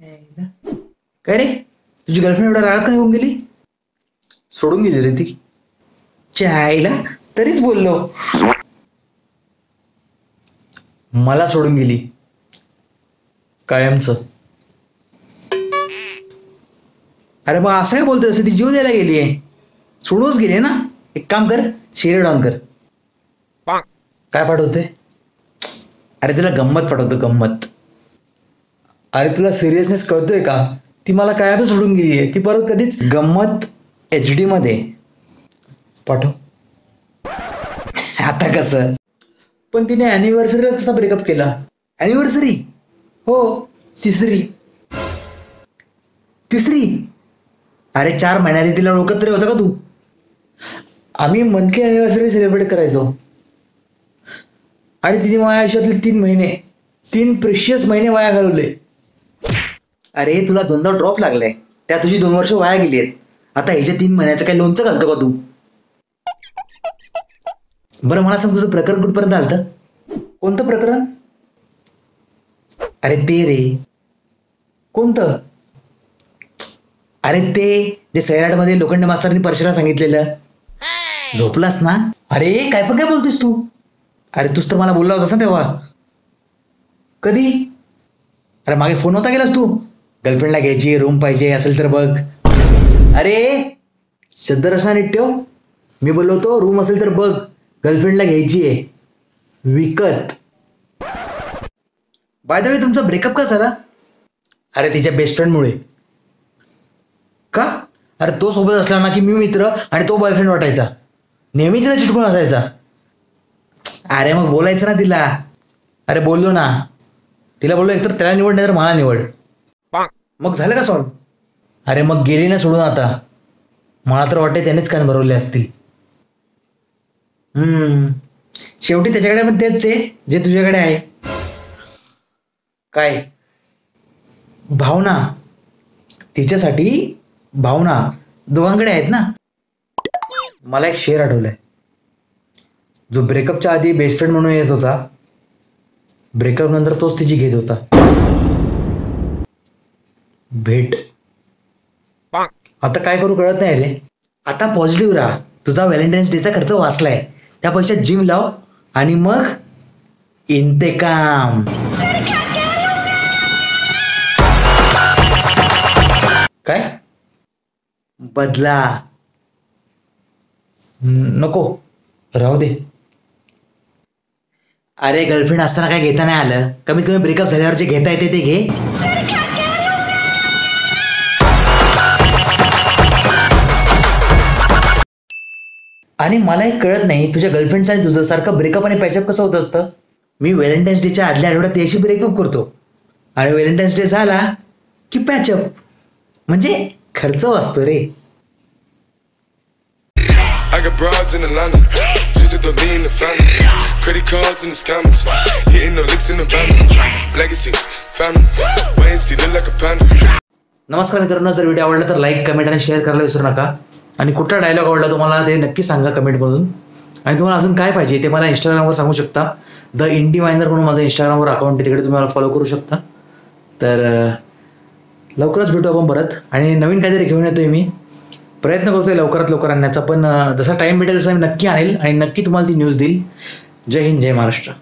काय रे तुझी गर्लफ्रेंड एवढा रागात काय होऊन गेली? सोडून गेली रे ती. चायला तरीच बोललो. मला सोडून गेली. कायमच. अरे मग असं काय बोलतोय असं ती जीव द्यायला गेली आहे. सोडूनच गेली ना? एक काम कर शिरे डाऊन कर. काय पाठवते अरे तिला गंमत पाठवतो गंमत. अरे तुला सिरियसनेस कळतोय का? ती मला काय सोडून गेली आहे. ती परत कधीच गंमत एच डी मध्ये. पाठव. आता कसं? पण तिने अॅनिव्हर्सरीला कसा ब्रेकअप केला? अॅनिव्हर्सरी हो तिसरी. तिसरी? अरे चार महिन्याआधी तिला ओळखत तरी होतं का तू? आम्ही मंथली अॅनिव्हर्सरी सेलिब्रेट करायचो. आणि तिने माझ्या आयुष्यातले तीन महिने तीन प्रेशियस महिने वाया घालवले. अरे तुला दोनदा ड्रॉप लागलाय. त्या तुझी दोन वर्ष वाया गेली आहेत आता ह्याच्या तीन महिन्याचं काही लोणचं घालतो का तू? बरं मला सांग तुझं प्रकरण कुठपर्यंत आलं कोणतं प्रकरण? अरे ते रे. कोणतं? अरे ते जे सैराटमध्ये लोखंड मास्तरनी परशुला सांगितलेलं. झोपलास ना? अरे काय पण काय बोलतोस तू? अरे तूच तर मला बोलला होतास ना तेव्हा. कधी? अरे मागे फोन होता गेलास तू? गर्लफ्रेंडला घ्यायची रूम पाहिजे असेल तर बघ. अरे शब्द रसा नीट ठेव. मी बोललो होतो रूम असेल तर बघ. गर्लफ्रेंडला घ्यायची आहे. विकत. बाय द वे तुमचा ब्रेकअप का झाला? अरे तिच्या बेस्ट फ्रेंडमुळे का? अरे तो सोबत असला ना की मी मित्र आणि तो बॉयफ्रेंड वाटायचा. नेहमी तिला चिटकून असायचा. अरे मग बोलायचं ना तिला. अरे बोललो ना. तिला बोललो एकतर त्याला निवड नाही तर मला निवड. मग झालं का सॉल्व अरे मग गेली ना सोडून आता. मला तर वाटते त्यानेच कान भरवले असतील. हम्म. शेवटी त्याच्याकडे पण तेच आहे जे तुझ्याकडे आहे. काय? भावना. तिच्यासाठी भावना दोघांकडे आहेत ना? मला एक शेर आठवलाय. जो ब्रेकअपच्या आधी बेस्ट फ्रेंड म्हणून येत होता ब्रेकअप नंतर तोच तिची घेत होता. भेट. आता काय करू कळत नाही रे? आता पॉझिटिव्ह राहा. तुझा व्हॅलेंटाईन्स डेचा खर्च वाचलाय. त्या पैशात जिम लाव आणि मग इंतेकाम. काय? बदला. नको. राहू दे. अरे गर्लफ्रेंड असताना काय घेता नाही आलं? कमीत कमी ब्रेकअप झाल्यावर जे घेता येते ते घे. आणि मला एक कळत नाही तुझ्या गर्लफ्रेंडचं आणि तुझं सारखं ब्रेकअप आणि पॅचअप कसं होत असतं मी व्हॅलेंटाईन्स डेच्या आदल्या आठवड्यात त्याशी ब्रेकअप करतो आणि व्हॅलेंटाईन्स डे झाला की पॅचअप म्हणजे खर्च वाचतो रे I got broads in Atlanta, just to lean in the family. Credit cards in the scammers, hitting no licks in the van. Legacies, family, wait and see, look like a panda. नमस्कार मित्रांनो जर video आवडला तर like comment आणि share करायला विसरू नका आणि कुठला डायलॉग आवडला तुम्हाला ते नक्की सांगा कमेंटमधून आणि तुम्हाला अजून काय पाहिजे ते मला इंस्टाग्रामवर सांगू शकता. द इंडी मायनर म्हणून माझं इंस्टाग्रामवर अकाउंट आहे तिकडे तुम्ही मला फॉलो करू शकता. तर लवकरच भेटू आपण परत. आणि नवीन काहीतरी घेऊन येतोय मी. प्रयत्न करतोय लवकरात लवकर आणण्याचा पण जसा टाईम भेटेल तसा मी नक्की आणेल आणि नक्की तुम्हाला ती न्यूज देईल. जय हिंद जय महाराष्ट्र.